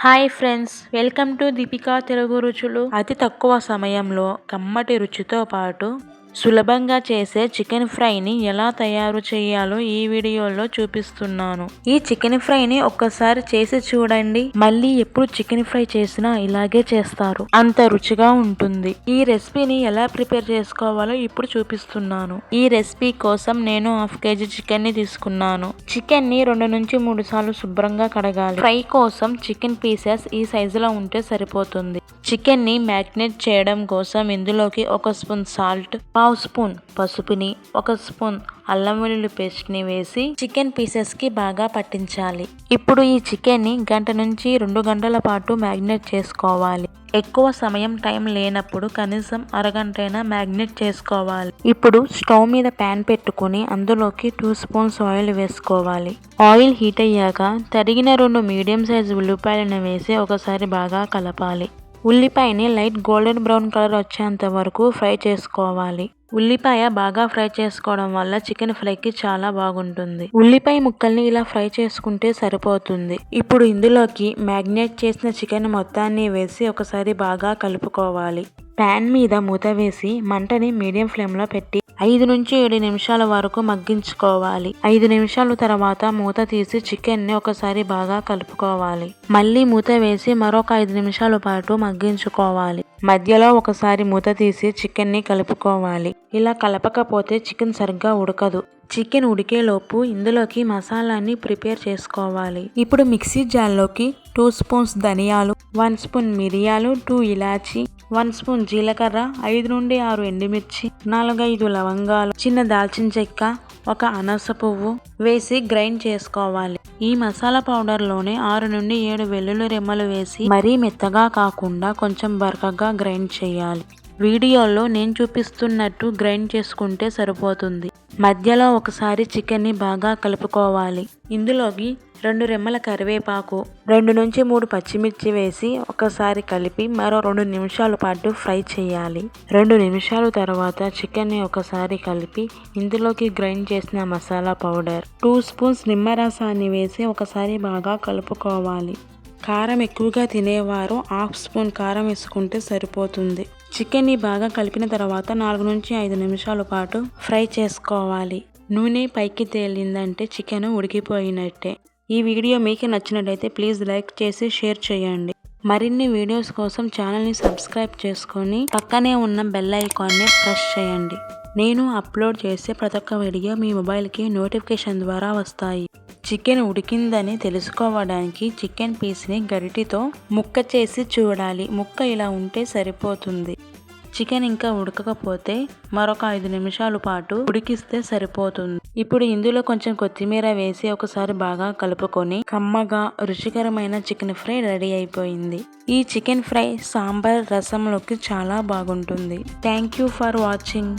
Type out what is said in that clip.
Hi friends welcome to Deepika Telugu రుచులు. అతి తక్కువ సమయంలో కమ్మటి రుచితో పాటు సులభంగా చేసే చికెన్ ఫ్రైని ఎలా తయారు చేయాలో ఈ వీడియోలో చూపిస్తున్నాను. ఈ చికెన్ ఫ్రైని ఒక్కసారి చేసి చూడండి. మళ్ళీ ఎప్పుడు చికెన్ ఫ్రై చేసినా ఇలాగే చేస్తారు. అంత రుచిగా ఉంటుంది. ఈ రెసిపీని ఎలా ప్రిపేర్ చేసుకోవాలో ఇప్పుడు చూపిస్తున్నాను. ఈ రెసిపీ కోసం నేను హాఫ్ కేజీ చికెన్ని తీసుకున్నాను. చికెన్ని రెండు నుంచి మూడు సార్లు శుభ్రంగా కడగాలి. ఫ్రై కోసం చికెన్ పీసెస్ ఈ సైజులో ఉంటే సరిపోతుంది. చికెన్ని మ్యారినేట్ చేయడం కోసం ఇందులోకి ఒక స్పూన్ సాల్ట్ పావు స్పూన్ పసుపుని ఒక స్పూన్ అల్లం వెల్లుల్లి పేస్ట్ని వేసి చికెన్ పీసెస్కి బాగా పట్టించాలి. ఇప్పుడు ఈ చికెన్ని గంట నుంచి రెండు గంటల పాటు మ్యాగ్నేట్ చేసుకోవాలి. ఎక్కువ సమయం టైం లేనప్పుడు కనీసం అరగంటైనా మ్యాగ్నేట్ చేసుకోవాలి. ఇప్పుడు స్టవ్ మీద ప్యాన్ పెట్టుకుని అందులోకి టూ స్పూన్స్ ఆయిల్ వేసుకోవాలి. ఆయిల్ హీట్ అయ్యాక తరిగిన రెండు మీడియం సైజు ఉల్లిపాయలను వేసి ఒకసారి బాగా కలపాలి. ఉల్లిపాయని లైట్ గోల్డెన్ బ్రౌన్ కలర్ వచ్చేంత వరకు ఫ్రై చేసుకోవాలి. ఉల్లిపాయ బాగా ఫ్రై చేసుకోవడం వల్ల చికెన్ ఫ్రైకి చాలా బాగుంటుంది. ఉల్లిపాయ ముక్కల్ని ఇలా ఫ్రై చేసుకుంటే సరిపోతుంది. ఇప్పుడు ఇందులోకి మ్యాగ్నేట్ చేసిన చికెన్ మొత్తాన్ని వేసి ఒకసారి బాగా కలుపుకోవాలి. ప్యాన్ మీద మూత వేసి మంటని మీడియం ఫ్లేమ్లో పెట్టి ఐదు నుంచి ఏడు నిమిషాల వరకు మగ్గించుకోవాలి. ఐదు నిమిషాల తర్వాత మూత తీసి చికెన్ని ఒకసారి బాగా కలుపుకోవాలి. మళ్ళీ మూత వేసి మరొక ఐదు నిమిషాల పాటు మగ్గించుకోవాలి. మధ్యలో ఒకసారి మూత తీసి చికెన్ని కలుపుకోవాలి. ఇలా కలపకపోతే చికెన్ సరిగ్గా ఉడకదు. చికెన్ ఉడికేలోపు ఇందులోకి మసాలాని ప్రిపేర్ చేసుకోవాలి. ఇప్పుడు మిక్సీ జార్లోకి టూ స్పూన్స్ ధనియాలు వన్ స్పూన్ మిరియాలు టూ ఇలాచి వన్ స్పూన్ జీలకర్ర ఐదు నుండి ఆరు ఎండుమిర్చి నాలుగైదు లవంగాలు చిన్న దాల్చిన చెక్క ఒక అనస పువ్వు వేసి గ్రైండ్ చేసుకోవాలి. ఈ మసాలా పౌడర్లోనే ఆరు నుండి ఏడు వెల్లుల్లి రెమ్మలు వేసి మరీ మెత్తగా కాకుండా కొంచెం బరకగా గ్రైండ్ చేయాలి. వీడియోలో నేను చూపిస్తున్నట్టు గ్రైండ్ చేసుకుంటే సరిపోతుంది. మధ్యలో ఒకసారి చికెన్ని బాగా కలుపుకోవాలి. ఇందులోకి రెండు రెమ్మల కరివేపాకు రెండు నుంచి మూడు పచ్చిమిర్చి వేసి ఒకసారి కలిపి మరో రెండు నిమిషాల పాటు ఫ్రై చేయాలి. రెండు నిమిషాల తర్వాత చికెన్ని ఒకసారి కలిపి ఇందులోకి గ్రైండ్ చేసిన మసాలా పౌడర్ టూ స్పూన్స్ నిమ్మరసాన్ని వేసి ఒకసారి బాగా కలుపుకోవాలి. కారం ఎక్కువగా తినేవారు. హాఫ్ స్పూన్ కారం వేసుకుంటే సరిపోతుంది. చికెన్ని బాగా కలిపిన తర్వాత నాలుగు నుంచి ఐదు నిమిషాల పాటు ఫ్రై చేసుకోవాలి. నూనె పైకి తేలిందంటే చికెన్ ఉడికిపోయినట్టే. ఈ వీడియో మీకు నచ్చినట్లయితే ప్లీజ్ లైక్ చేసి షేర్ చేయండి. మరిన్ని వీడియోస్ కోసం ఛానల్ని సబ్స్క్రైబ్ చేసుకొని పక్కనే ఉన్న బెల్ ఐకాన్ని ప్రెస్ చేయండి. నేను అప్లోడ్ చేసే ప్రతి ఒక్క వీడియో మీ మొబైల్కి నోటిఫికేషన్ ద్వారా వస్తాయి. చికెన్ ఉడికిందని తెలుసుకోవడానికి చికెన్ పీస్ని గరిటితో ముక్క చేసి చూడాలి. ముక్క ఇలా ఉంటే సరిపోతుంది. చికెన్ ఇంకా ఉడకకపోతే మరొక ఐదు నిమిషాల పాటు ఉడికిస్తే సరిపోతుంది. ఇప్పుడు ఇందులో కొంచెం కొత్తిమీర వేసి ఒకసారి బాగా కలుపుకొని కమ్మగా రుచికరమైన చికెన్ ఫ్రై రెడీ అయిపోయింది. ఈ చికెన్ ఫ్రై సాంబార్ రసంలోకి చాలా బాగుంటుంది. Thank you for watching.